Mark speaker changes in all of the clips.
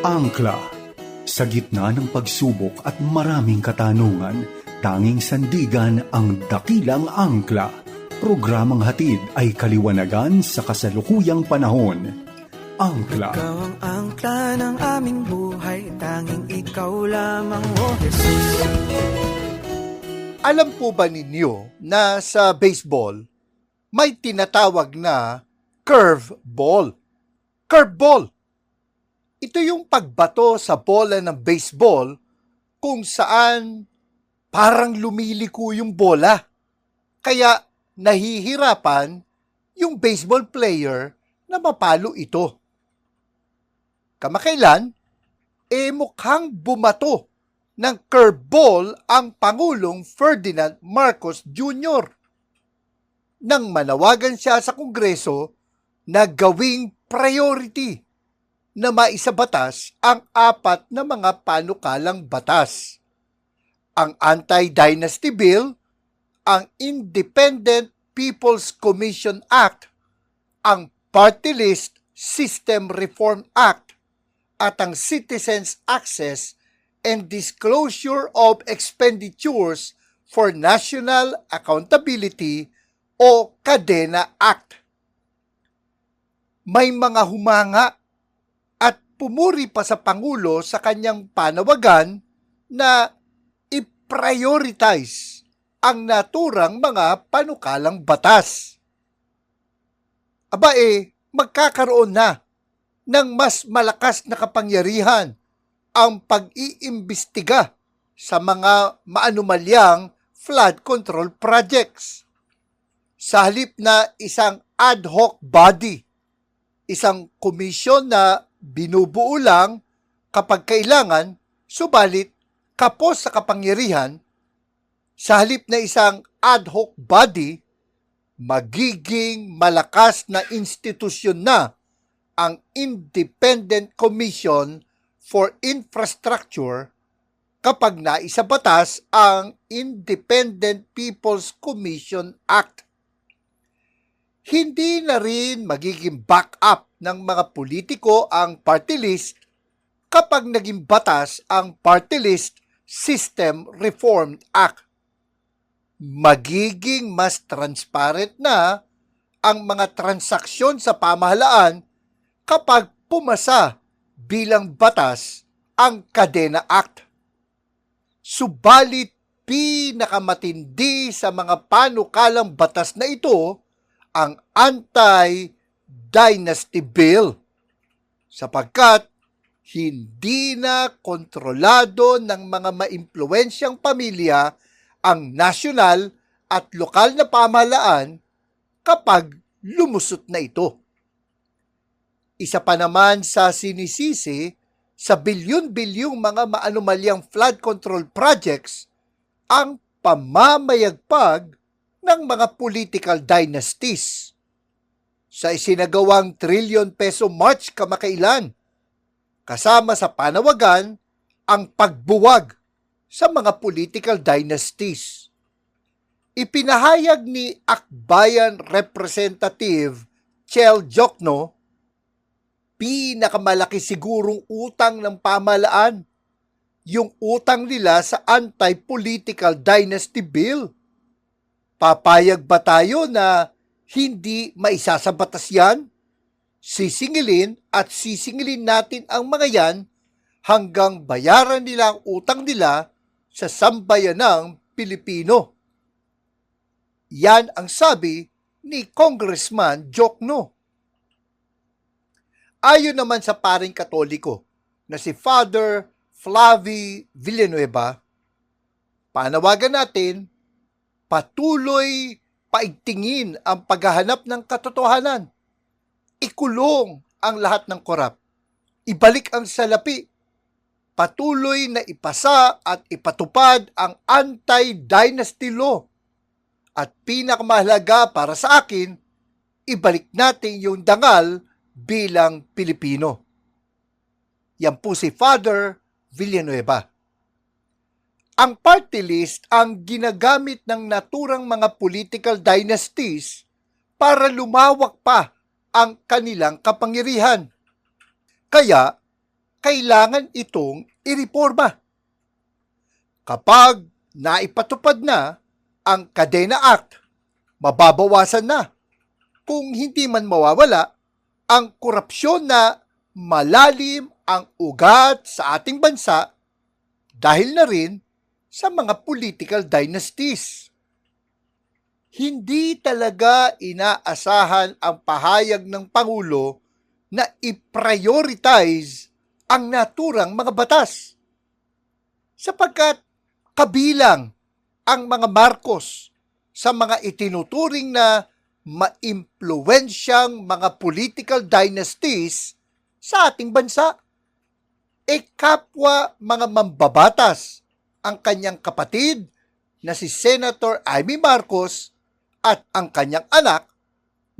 Speaker 1: Angkla. Sa gitna ng pagsubok at maraming katanungan, tanging sandigan ang dakilang angkla. Programang hatid ay kaliwanagan sa kasalukuyang panahon. Angkla.
Speaker 2: Ikaw ang angkla ng aming buhay Tanging ikaw lamang, O Jesus
Speaker 3: Alam po ba ninyo na sa baseball, may tinatawag na curve ball? Curve ball. Ito yung pagbato sa bola ng baseball kung saan parang lumiliko yung bola. Kaya nahihirapan yung baseball player na mapalo ito. Kamakailan, eh mukhang bumato ng curveball ang Pangulong Ferdinand Marcos Jr. Nang manawagan siya sa Kongreso na gawing priority na maisabatas ang apat na mga panukalang batas. Ang Anti-Dynasty Bill, ang Independent People's Commission Act, ang Party List System Reform Act, at ang Citizens Access and Disclosure of Expenditures for National Accountability o Kadena Act. May mga humanga pumuri pa sa Pangulo sa kanyang panawagan na i-prioritize ang naturang mga panukalang batas. Aba eh, magkakaroon na ng mas malakas na kapangyarihan ang pag-iimbestiga sa mga maanumalyang flood control projects. Sa halip na isang ad hoc body, isang komisyon na binubuo lang kapag kailangan, subalit kapos sa kapangyarihan, sa halip na isang ad hoc body, magiging malakas na institusyon na ang Independent Commission for Infrastructure kapag naisabatas ang Independent People's Commission Act. Hindi na rin magiging backup ng mga politiko ang party list kapag naging batas ang Party List System Reform Act. Magiging mas transparent na ang mga transaksyon sa pamahalaan kapag pumasa bilang batas ang Kadena Act. Subalit pinakamatindi sa mga panukalang batas na ito ang Anti-Dynasty Bill sapagkat hindi na kontrolado ng mga maimpluwensyang pamilya ang nasyonal at lokal na pamahalaan kapag lumusot na ito. Isa pa naman sa sinisisi sa bilyon-bilyong mga maanumalyang flood control projects ang pamamayagpag ng mga political dynasties. Sa isinagawang trillion peso march kamakailan, kasama sa panawagan ang pagbuwag sa mga political dynasties. Ipinahayag ni Akbayan Representative Chel Jokno pinakamalaki sigurong utang ng pamalaan, yung utang nila sa anti-political dynasty bill. Papayag ba tayo na hindi maisasabatas yan? Sisingilin at sisingilin natin ang mga yan hanggang bayaran nila ang utang nila sa sambayanang Pilipino. Yan ang sabi ni Congressman Jokno. Ayon naman sa paring katoliko na si Father Flavi Villanueva, panawagan natin, patuloy paigtingin ang paghahanap ng katotohanan. Ikulong ang lahat ng korap. Ibalik ang salapi. Patuloy na ipasa at ipatupad ang anti-dynasty law. At pinakamahalaga para sa akin, ibalik natin yung dangal bilang Pilipino. Yan po si Father Villanueva. Ang party list ang ginagamit ng naturang mga political dynasties para lumawak pa ang kanilang kapangyarihan. Kaya, kailangan itong ireforma. Kapag naipatupad na ang Kadena Act, mababawasan na kung hindi man mawawala ang korupsyon na malalim ang ugat sa ating bansa dahil na rin sa mga political dynasties. Hindi talaga inaasahan ang pahayag ng Pangulo na i-prioritize ang naturang mga batas. Sapagkat kabilang ang mga Marcos sa mga itinuturing na maimpluwensyang mga political dynasties sa ating bansa. E kapwa mga mambabatas ang kanyang kapatid na si Senator Amy Marcos at ang kanyang anak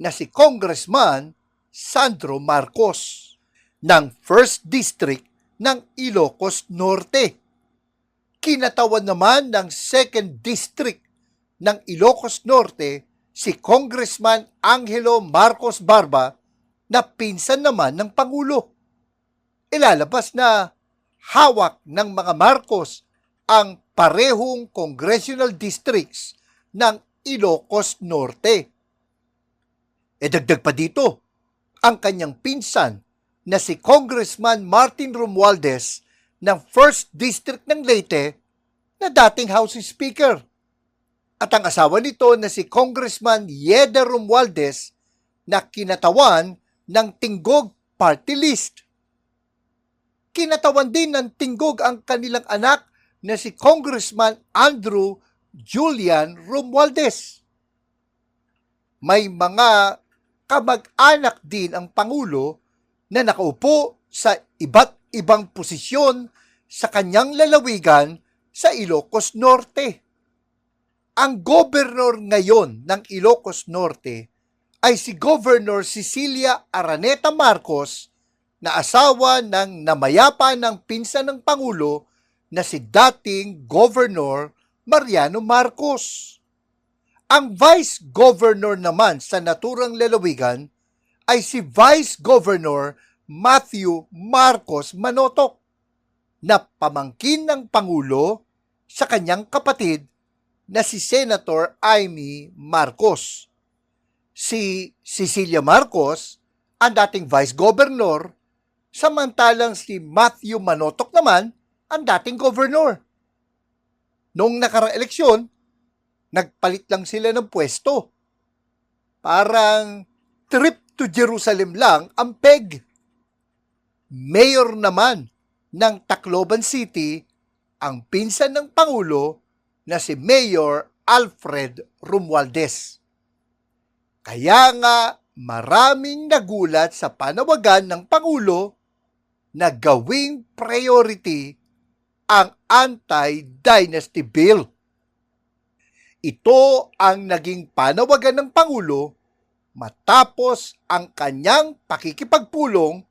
Speaker 3: na si Congressman Sandro Marcos ng 1st District ng Ilocos Norte. Kinatawan naman ng 2nd District ng Ilocos Norte si Congressman Angelo Marcos Barba na pinsan naman ng Pangulo. Ilalabas na hawak ng mga Marcos ang parehong congressional districts ng Ilocos Norte. E dagdag pa dito, ang kanyang pinsan na si Congressman Martin Romualdez ng 1st District ng Leyte na dating House Speaker. At ang asawa nito na si Congressman Yeda Romualdez na kinatawan ng Tinggog Party List. Kinatawan din ng Tinggog ang kanilang anak na si Congressman Andrew Julian Romualdez. May mga kamag-anak din ang Pangulo na nakaupo sa iba't ibang posisyon sa kanyang lalawigan sa Ilocos Norte. Ang gobernador ngayon ng Ilocos Norte ay si Governor Cecilia Araneta Marcos na asawa ng namayapa ng pinsan ng Pangulo na si dating Governor Mariano Marcos. Ang Vice Governor naman sa naturang lalawigan ay si Vice Governor Matthew Marcos Manotok na pamangkin ng Pangulo sa kanyang kapatid na si Senator Amy Marcos. Si Cecilia Marcos, ang dating Vice Governor, samantalang si Matthew Manotok naman ang dating Governor. Noong nakaraang eleksyon, nagpalit lang sila ng pwesto. Parang trip to Jerusalem lang ang peg. Mayor naman ng Tacloban City ang pinsan ng Pangulo na si Mayor Alfred Romualdez. Kaya nga maraming nagulat sa panawagan ng Pangulo na gawing priority ang anti-dynasty bill. Ito ang naging panawagan ng Pangulo matapos ang kanyang pakikipagpulong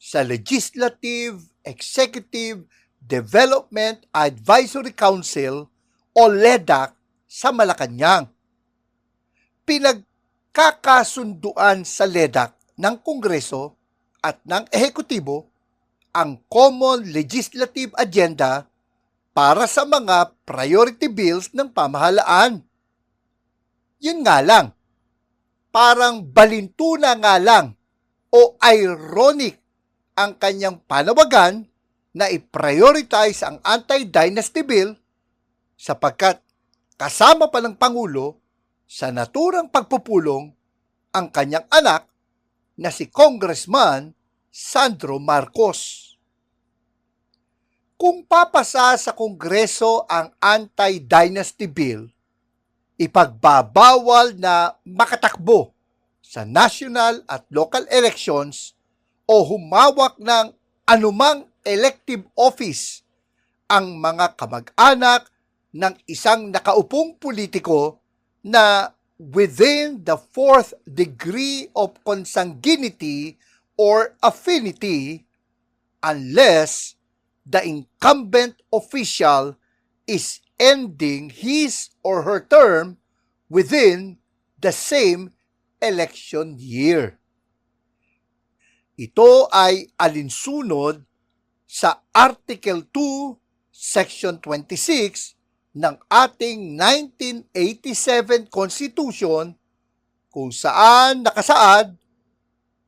Speaker 3: sa Legislative, Executive, Development Advisory Council o LEDAC sa Malacanang. Pinagkakasunduan sa LEDAC ng Kongreso at ng Ehekutibo ang Common Legislative Agenda para sa mga priority bills ng pamahalaan. Yun nga lang, parang balintuna nga lang o ironic ang kanyang panawagan na i-prioritize ang anti-dynasty bill sapagkat kasama pa ng Pangulo sa naturang pagpupulong ang kanyang anak na si Congressman Sandro Marcos. Kung papasa sa Kongreso ang anti-dynasty bill, ipagbabawal na makatakbo sa national at local elections o humawak ng anumang elective office ang mga kamag-anak ng isang nakaupong politiko na within the fourth degree of consanguinity or affinity unless the incumbent official is ending his or her term within the same election year. Ito ay alinsunod sa Article 2, Section 26 ng ating 1987 Constitution kung saan nakasaad,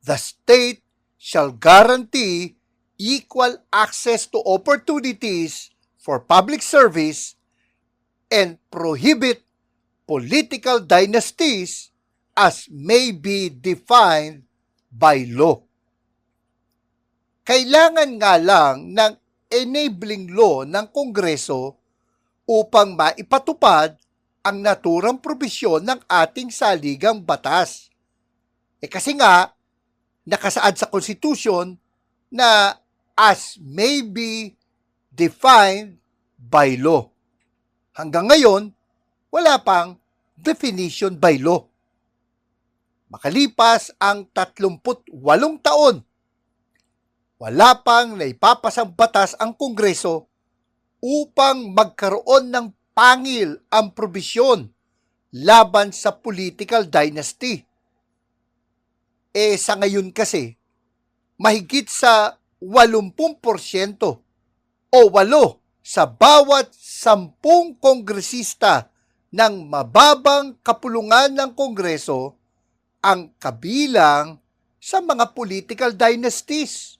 Speaker 3: the state shall guarantee equal access to opportunities for public service and prohibit political dynasties as may be defined by law. Kailangan nga lang ng enabling law ng Kongreso upang maipatupad ang naturang probisyon ng ating saligang batas. Eh kasi nga, nakasaad sa Constitution na as may be defined by law. Hanggang ngayon, wala pang definition by law. Makalipas ang 38 taon, wala pang naipapasang batas ang Kongreso upang magkaroon ng pangil ang probisyon laban sa political dynasty. Eh sa ngayon kasi, mahigit sa 80% o 8 sa bawat 10 kongresista ng mababang kapulungan ng Kongreso ang kabilang sa mga political dynasties.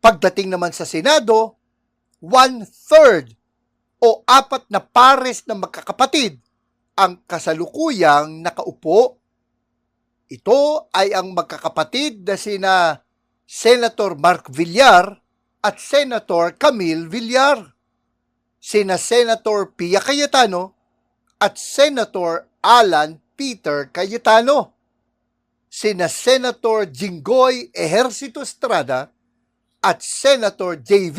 Speaker 3: Pagdating naman sa Senado, one-third o apat na pares na magkakapatid ang kasalukuyang nakaupo. Ito ay ang magkakapatid na sina Senator Mark Villar at Senator Camille Villar, sina Senator Pia Cayetano at Senator Alan Peter Cayetano, sina Senator Jinggoy Ejercito Estrada at Senator J.V.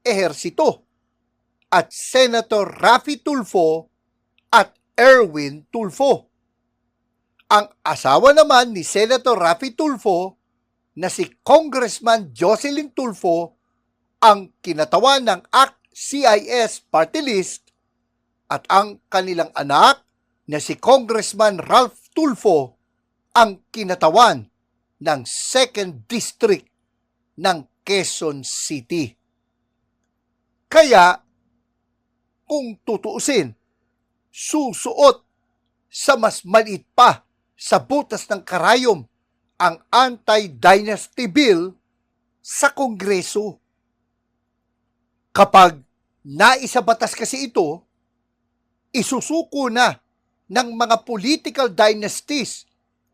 Speaker 3: Ejercito at Senator Rafi Tulfo at Erwin Tulfo. Ang asawa naman ni Senator Rafi Tulfo na si Congressman Jocelyn Tulfo ang kinatawan ng ACT-CIS party list at ang kanilang anak na si Congressman Ralph Tulfo ang kinatawan ng 2nd District ng Quezon City. Kaya, kung tutuusin, susuot sa mas maliit pa sa butas ng karayom ang anti-dynasty bill sa Kongreso. Kapag naisabatas kasi ito, isusuko na ng mga political dynasties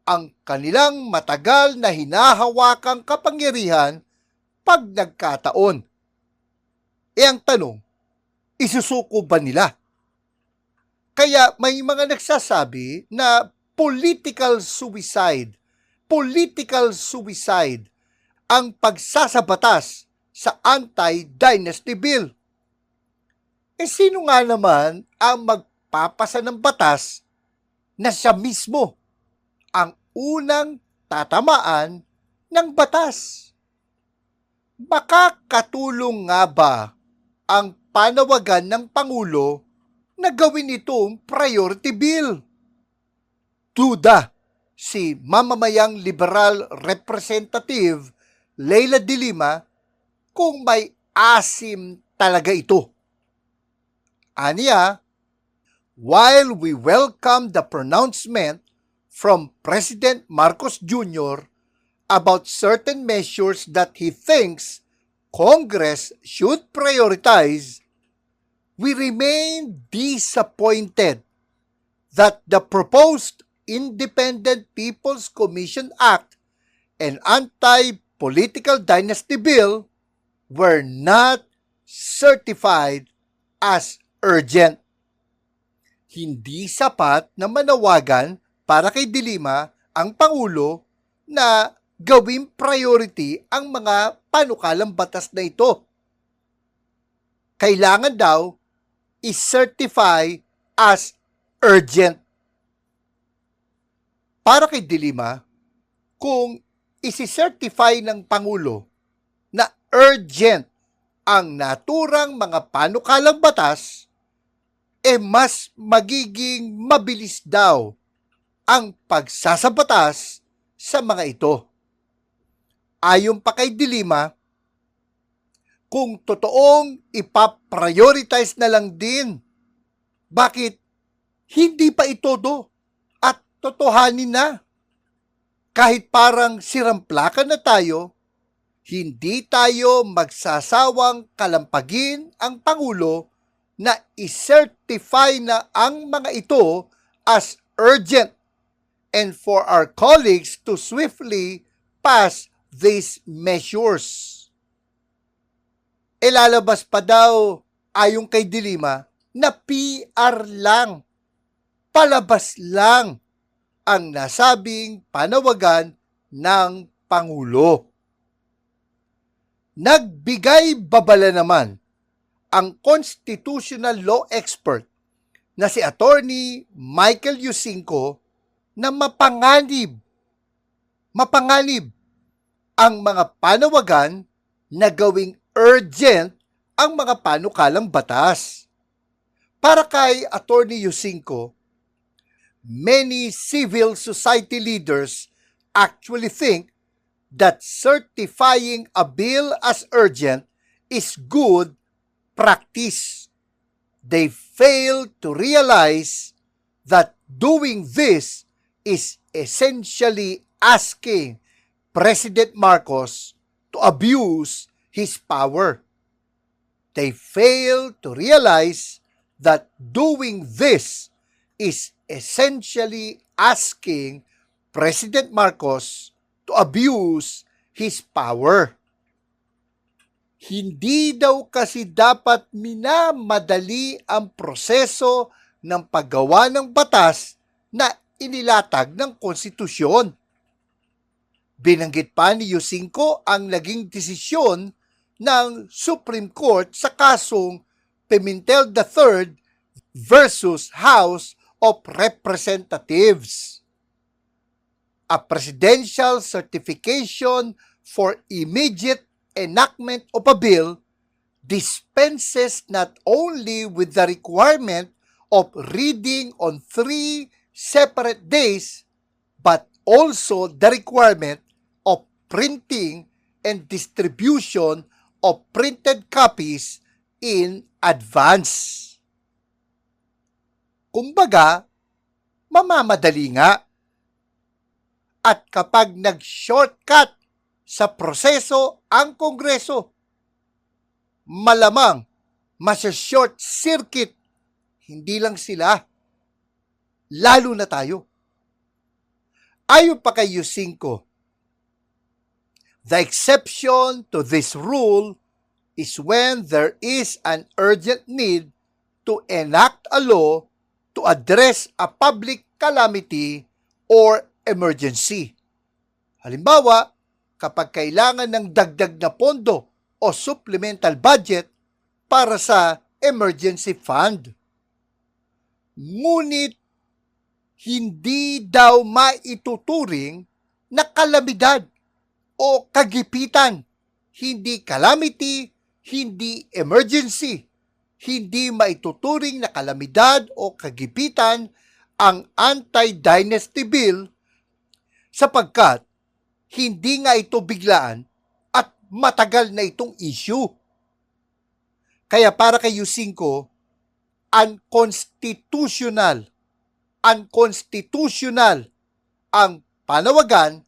Speaker 3: ang kanilang matagal na hinahawakang kapangyarihan pag nagkataon. E ang tanong, isusuko ba nila? Kaya may mga nagsasabi na political suicide, political suicide ang pagsasabatas sa anti-dynasty bill. E sino nga naman ang magpapasa ng batas na siya mismo ang unang tatamaan ng batas? Makakatulong nga ba ang panawagan ng Pangulo na gawin itong priority bill? Duda si mamamayang liberal representative Leila de Lima kung may asim talaga ito. Aniya, while we welcome the pronouncement from President Marcos Jr. about certain measures that he thinks Congress should prioritize, we remain disappointed that the proposed Independent People's Commission Act and Anti-Political Dynasty Bill were not certified as urgent. Hindi sapat na manawagan para kay Dilima ang Pangulo na gawing priority ang mga panukalang batas na ito. Kailangan daw i-certify as urgent. Para kay Dilima, kung isi-certify ng Pangulo na urgent ang naturang mga panukalang batas, eh mas magiging mabilis daw ang pagsasabatas sa mga ito. Ayon pa kay Dilima, kung totoong ipaprioritize na lang din. Bakit hindi pa ito do totohanin na? Kahit parang siramplakan na tayo, hindi tayo magsasawang kalampagin ang Pangulo na i-certify na ang mga ito as urgent and for our colleagues to swiftly pass these measures. Ilalabas pa daw ayon kay Dilima na PR lang, palabas lang ang nasabing panawagan ng Pangulo. Nagbigay babala naman ang constitutional law expert na si Attorney Michael Yusinko na mapanganib, mapanganib ang mga panawagan na gawing urgent ang mga panukalang batas. Para kay Attorney Yusinko, many civil society leaders actually think that certifying a bill as urgent is good practice. They fail to realize that doing this is essentially asking President Marcos to abuse his power. They fail to realize that doing this is essentially asking President Marcos to abuse his power. Hindi daw kasi dapat minamadali ang proseso ng paggawa ng batas na inilatag ng konstitusyon. Binanggit pa ni Yusinko ang naging desisyon ng Supreme Court sa kasong Pimentel III versus House of Representatives. A presidential certification for immediate enactment of a bill dispenses not only with the requirement of reading on three separate days, but also the requirement of printing and distribution of printed copies in advance. Kumbaga, mamamadali nga. At kapag nag-shortcut sa proseso ang Kongreso, malamang masya-short circuit hindi lang sila, lalo na tayo. Ayon pa kay Yusinko, the exception to this rule is when there is an urgent need to enact a law to address a public calamity or emergency. Halimbawa, kapag kailangan ng dagdag na pondo o supplemental budget para sa emergency fund. Ngunit hindi daw maituturing na kalamidad o kagipitan. Hindi calamity, hindi emergency. Hindi maituturing na kalamidad o kagipitan ang anti-dynasty bill sapagkat hindi nga ito biglaan at matagal na itong issue. Kaya para kay Yusinko, unconstitutional, unconstitutional ang panawagan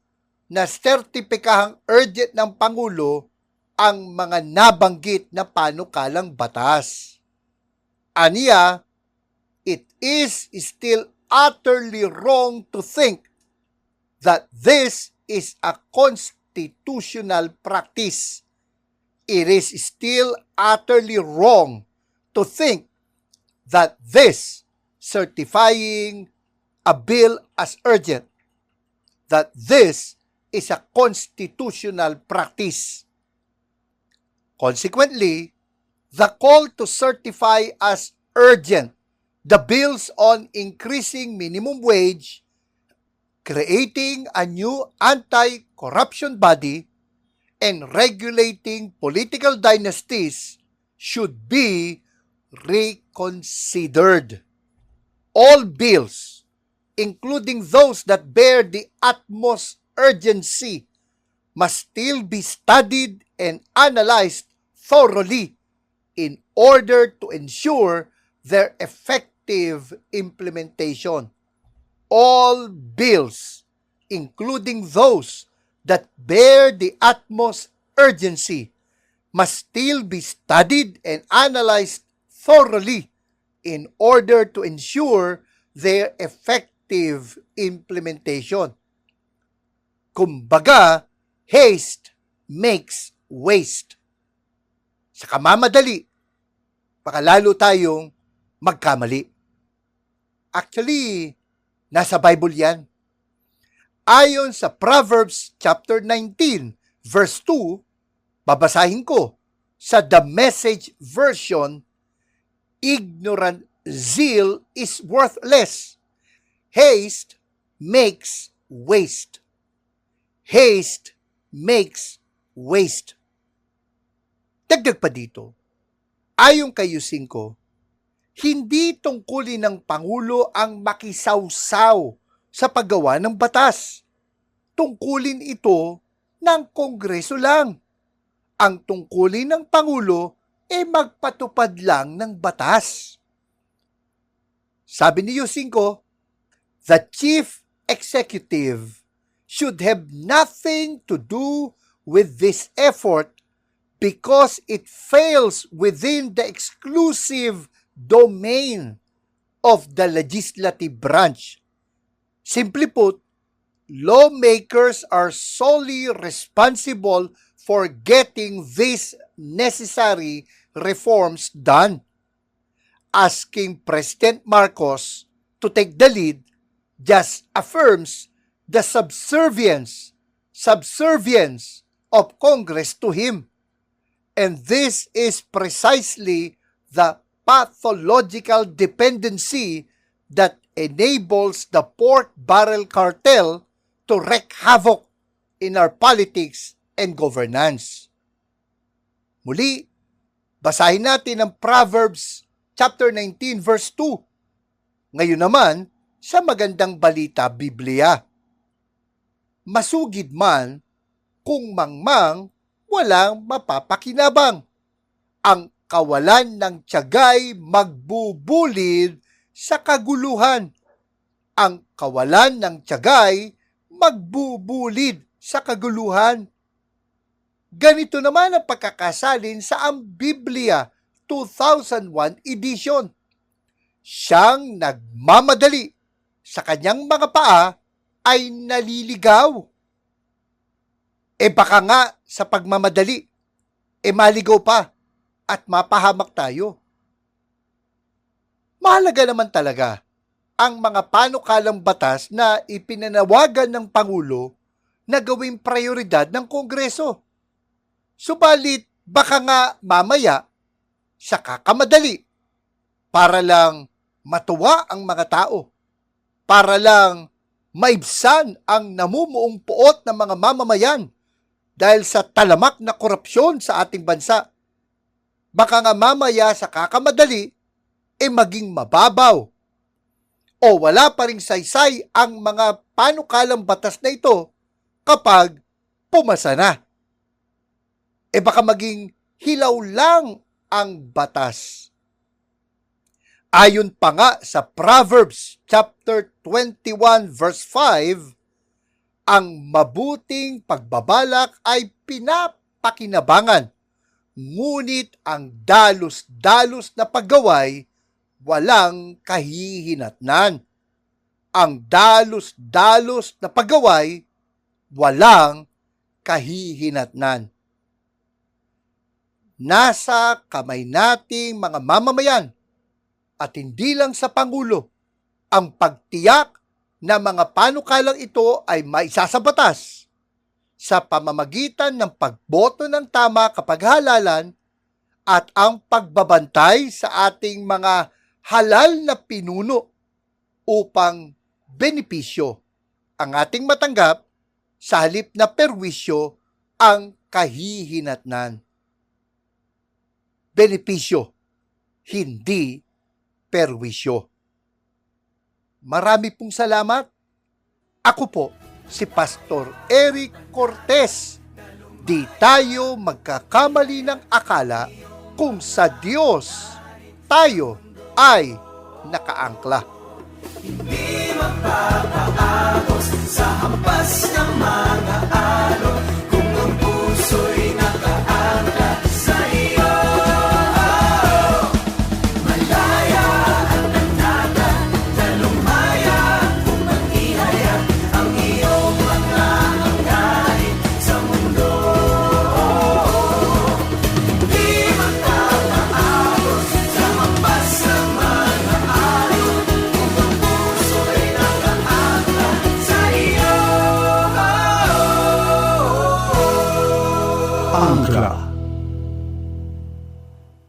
Speaker 3: na sertipikahang urgent ng Pangulo ang mga nabanggit na panukalang batas. Aniya, it is still utterly wrong to think that this is a constitutional practice. It is still utterly wrong to think that this certifying a bill as urgent, that this is a constitutional practice. Consequently, the call to certify as urgent the bills on increasing minimum wage, creating a new anti-corruption body, and regulating political dynasties should be reconsidered. All bills, including those that bear the utmost urgency, must still be studied and analyzed thoroughly in order to ensure their effective implementation. All bills, including those that bear the utmost urgency, must still be studied and analyzed thoroughly in order to ensure their effective implementation. Kumbaga, haste makes waste. Sa kamamadali, baka lalo tayong magkamali. Actually, nasa Bible yan. Ayon sa Proverbs chapter 19, verse 2, babasahin ko sa The Message version, ignorant zeal is worthless. Haste makes waste. Haste makes waste. Dagdag pa dito, ayon kay Yusinko, hindi tungkulin ng Pangulo ang makisawsaw sa paggawa ng batas. Tungkulin ito ng Kongreso lang. Ang tungkulin ng Pangulo ay magpatupad lang ng batas. Sabi ni Yusinko, the chief executive should have nothing to do with this effort because it fails within the exclusive domain of the legislative branch. Simply put, lawmakers are solely responsible for getting these necessary reforms done. Asking President Marcos to take the lead just affirms the subservience, subservience of Congress to him. And this is precisely the pathological dependency that enables the pork barrel cartel to wreak havoc in our politics and governance. Muli, basahin natin ang Proverbs chapter 19 verse 2. Ngayon naman, sa magandang balita Biblia. Masugid man kung mangmang walang mapapakinabang. Ang kawalan ng tiyagay magbubulid sa kaguluhan. Ang kawalan ng tiyagay magbubulid sa kaguluhan. Ganito naman ang pagkakasalin sa ang Biblia 2001 edition. Siyang nagmamadali sa kanyang mga paa ay naliligaw. E baka nga sa pagmamadali, e maligaw pa at mapahamak tayo. Mahalaga naman talaga ang mga panukalang batas na ipinanawagan ng Pangulo na gawing prioridad ng Kongreso. Subalit, baka nga mamaya sa kakamadali para lang matuwa ang mga tao, para lang maibsan ang namumuong puot ng mga mamamayan dahil sa talamak na korupsyon sa ating bansa. Baka nga mamaya sa kakamadali, e maging mababaw. O wala pa ring saysay ang mga panukalang batas na ito kapag pumasa na. E baka maging hilaw lang ang batas. Ayon pa nga sa Proverbs chapter 21 verse 5, ang mabuting pagbabalak ay pinapakinabangan, ngunit ang dalos-dalos na paggaway walang kahihinatnan. Ang dalos-dalos na paggaway walang kahihinatnan. Nasa kamay nating mga mamamayan at hindi lang sa Pangulo ang pagtiyak na mga panukalang ito ay maisasabatas sa pamamagitan ng pagboto ng tama kapag halalan at ang pagbabantay sa ating mga halal na pinuno upang benepisyo ang ating matanggap sa halip na perwisyo ang kahihinatnan. Benepisyo, hindi perwisyo. Marami pong salamat. Ako po si Pastor Eric Cortez. Di tayo magkakamali ng akala kung sa Diyos tayo ay nakaangkla.
Speaker 2: Hindi magpapaagos sa hampas ng mga alon kung ang puso'y